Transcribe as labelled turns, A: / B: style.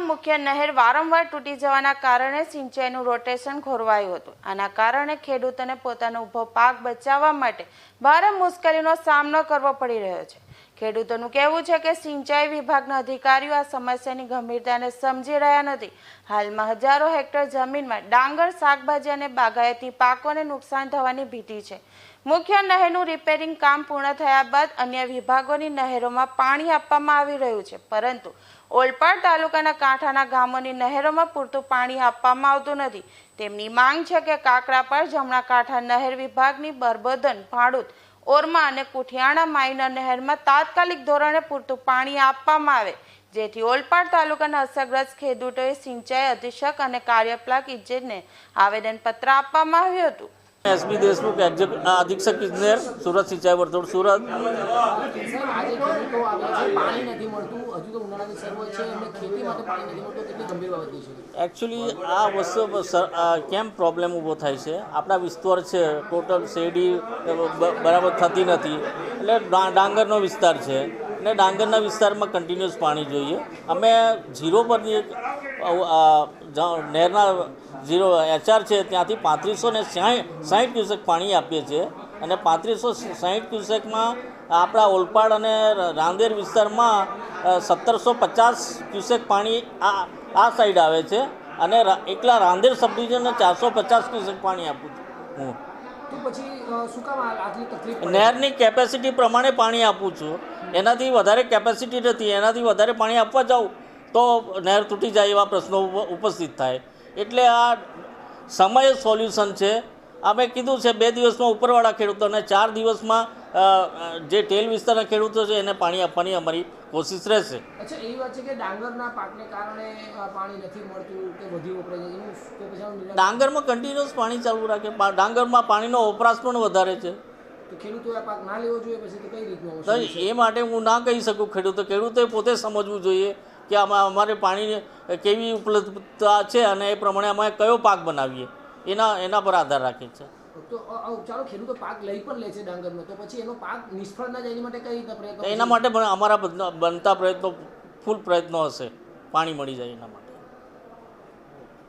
A: મુખ્ય નહેર વારંવાર તૂટી જવાના કારણે સિંચાઈનું રોટેશન ખોરવાયું હતું. આના કારણે ખેડૂતોને પોતાનો ઊભો પાક બચાવવા માટે ભારે મુશ્કેલીનો સામનો કરવો પડી રહ્યો છે. ખેડૂતોનું કહેવું છે કે સિંચાઈ વિભાગના અધિકારીઓ આ સમસ્યાની ગંભીરતાને સમજી રહ્યા નથી. હાલમાં હજારો હેક્ટર જમીનમાં ડાંગર, શાકભાજી અને બાગાયતી પાકોને નુકસાન થવાની ભીતિ છે. મુખ્ય નહેરનું રિપેરિંગ કામ પૂર્ણ થયા બાદ અન્ય વિભાગોની નહેરોમાં પાણી આપવામાં આવી રહ્યું છે. પરંતુ ઓલપાડ તાલુકાના કાંઠાના ગામોની નહેરોમાં પૂરતું પાણી આપવામાં આવતું નથી. તેમની માંગ છે કે કાકરાપાર જમણા કાંઠા નહેર વિભાગની બરબોધન, ભાડુત ઓરમા અને કુઠિયાણા માઇનર નહેરમાં તાત્કાલિક ધોરણે પૂરતું પાણી આપવામાં આવે, જેથી ઓલપાડ તાલુકાના અસરગ્રસ્ત ખેડૂતોએ સિંચાઈ અધિક્ષક અને કાર્યપાલક ઇજનેરને આવેદનપત્ર આપવામાં આવ્યું હતું.
B: એસબી દેશમુખ અધિક્ષક ઇજનેર સુરત સિંચાઈ વર્તુળ સુરત. એકચ્યુઅલી આ વસ્તુ કેમ પ્રોબ્લેમ ઊભો થાય છે? આપણા વિસ્તાર છે ટોટલ શેરડી બરાબર થતી નથી. એટલે ડાંગરનો વિસ્તાર છે. અને ડાંગરના વિસ્તારમાં કન્ટિન્યુઅસ પાણી જોઈએ. અમે ઝીરો પરની એક નહેરના ઝીરો એચઆર છે, ત્યાંથી પાંત્રીસો ને સાહીઠ સાઠ ક્યુસેક પાણી આપીએ છીએ. અને પાંત્રીસો સાહીઠ ક્યુસેકમાં આપણા ઓલપાડ અને રાંદેર વિસ્તારમાં સત્તરસો પચાસ ક્યુસેક પાણી આ આ સાઈડ આવે છે. અને એકલા રાંદેર સબડિવિઝનને ચારસો પચાસ ક્યુસેક પાણી આપું છું હું.
C: પછી
B: નહેરની કેપેસિટી પ્રમાણે પાણી આપું છું. એનાથી વધારે કેપેસિટી નથી, એનાથી વધારે પાણી આપવા જાઉં તો નહેર તૂટી જાય એવા પ્રશ્નો ઉપ- ઉપસ્થિત થાય. એટલે આ સમય સોલ્યુશન છે. અમે કીધું છે બે દિવસમાં ઉપરવાળા ખેડૂતોને ચાર દિવસમાં જે ટેલ વિસ્તારના ખેડૂતો છે એને પાણી આપવાની અમારી કોશિશ રહેશે.
C: અચ્છા એવી વાત છે કે ડાંગરના પાકને કારણે પાણી નથી મળતું કે વધુ વપરાય છે એનું તો પછી આનું નિરાકરણ-
B: ડાંગરમાં કન્ટિન્યુઅસ પાણી ચાલુ રાખે ડાંગરમાં પાણીનો વપરાશ પણ વધારે છે? એ માટે હું ના કહી શકું ખેડૂતો ખેડૂતોએ પોતે સમજવું જોઈએ કે આમાં અમારે પાણીની કેવી ઉપલબ્ધતા છે અને એ પ્રમાણે અમે કયો પાક બનાવીએ. એના એના પર આધાર રાખે છે.
C: તો ચાલો ખેડૂતો પાક લઈ પણ લે છે ડાંગરનો. તો પછી એનો પાક નિષ્ફળ ના જાય એની માટે કઈ રીતના પ્રયત્નો
B: એના માટે પણ અમારા બનતા પ્રયત્નો ફૂલ પ્રયત્નો હશે. પાણી મળી જાય એના માટે.